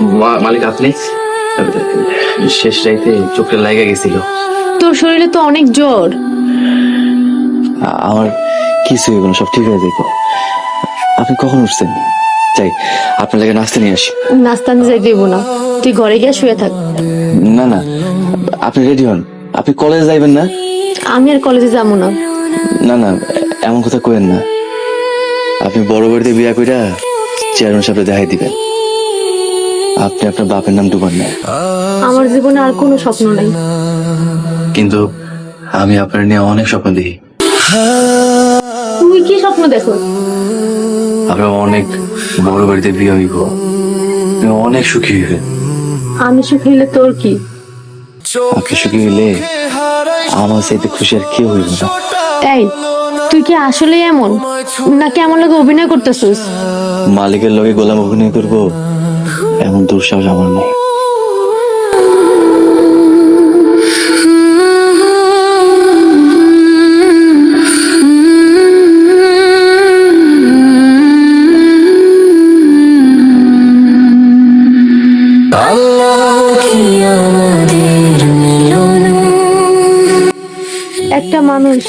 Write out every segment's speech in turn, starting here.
মা- মালিক আপনি শেষ রাইতে চোখটা লাগা গেছিল। তোর শরীরে তো অনেক জ্বর। আমার কিছু হইব না সব ঠিক হয়ে যাইব। আপনি কখন উঠছেন? যাই আপনার লাগে নাস্তা নিয়ে আসি। নাস্তা নিয়ে যাই দেবো না। তুই ঘরে গিয়ে শুয়ে থাক। না না আপনি রেডি হন। আপনি কলেজে যাইবেন না? আমি আর কলেজে যাব না। না না এমন কথা কইেন না। আপনি বড় বাড়িতে বিয়া কইরা চেয়ারম্যান সাহেব দেখাই দিবেন। আপনি আপনার বাপের নাম ডুবান না আমার জীবনে আর কোনো স্বপ্ন নাই। কিন্তু আমি আপনার নিয়ে অনেক স্বপ্ন দেখি। তুই কি স্বপ্ন দেখো? আপনার অনেক বড় বাড়িতে বিয়ে হইব। অনেক সুখী হইবেন আমি সুখ হইলে তোর কি? আপনি সুখী হইলে আমার চাইতে খুশি আর কেউ হইব না। এই, তুই কি আসলেই এমন? নাকি আমার লোকে অভিনয় করতেছিস? মালিকের লগে গোলাম অভিনয় করব, এমন দুঃসাহস আমার নেই। একটা মানুষ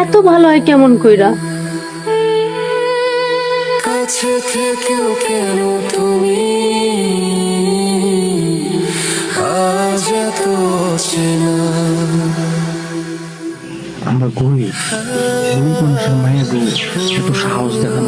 এত ভালো হয় কেমন কইরা? কাছে থেকেও কেন তুমি? আজ এত চেনা আমরা গরিব গরিব মানুষের মায়ের এত সাহস দেখানো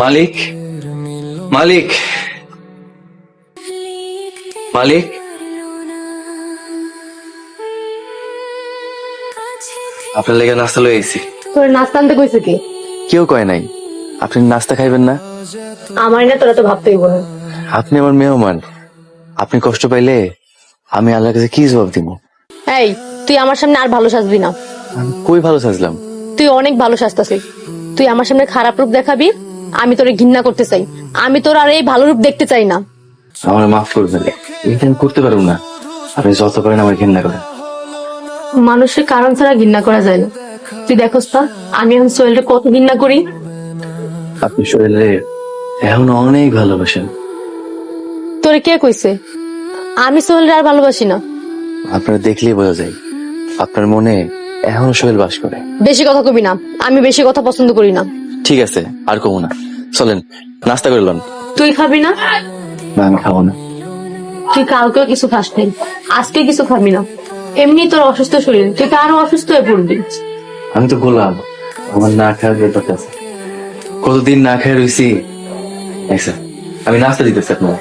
মালিক? মালিক? মালিক? আপনার লেগে নাস্তা লয়ে আইছি। তোর নাস্তা আনতে কইছে কি? কেউ কয় নাই। আপনি নাস্তা খাইবেন না? আমার না তোরা তো ভাবতে হইব না আপনি আমার মেহমান। আপনি কষ্ট পাইলে আমি আল্লাহর কাছে কি জবাব দিব? এই তুই আমার সামনে আর ভালো সাজবি না। আমি কই ভালো সাজলাম? তুই অনেক ভালো সাজতাছিস। তুই আমার সামনে খারাপ রূপ দেখাবি আমি তোরে ঘৃণা করতে চাই। আমি তোর আর এই ভালো রূপ দেখতে চাই না। আমার মাফ করবেন এটা করতে পারব না। আপনি যত পারেন আমার ঘৃণা করেন। মানুষের কারণ ছাড়া ঘৃণা করা যায় না। তুই দেখোস না আমি এখন সোহেলকে কত ঘৃণা করি। আপনি শরীরে এখন অনেক ভালোবাসেন। তোরে কে কইছে? আমি সোহেলরে আর ভালোবাসি না। আপনারা দেখলেই বোঝা যায়। আপনার মনে এখন সোহেল বাস করে। বেশি কথা কবি না। আমি বেশি কথা পছন্দ করি না। ঠিক আছে আর কমু না। চলেন নাস্তা করে লন। তুই খাবি না? না আমি খাব না। তুই কালকেও কিছু খাস নাই আজকে কিছু খাবি না। এমনি তোর অসুস্থ শরীর তুই তো আরও অসুস্থ হয়ে পড়বি। আমি তো গোলাম আমার না খাওয়ার ব্যাপারটা আছে। কতদিন না খেয়ে রয়েছি আমি নাস্তা দিতেছি আপনার।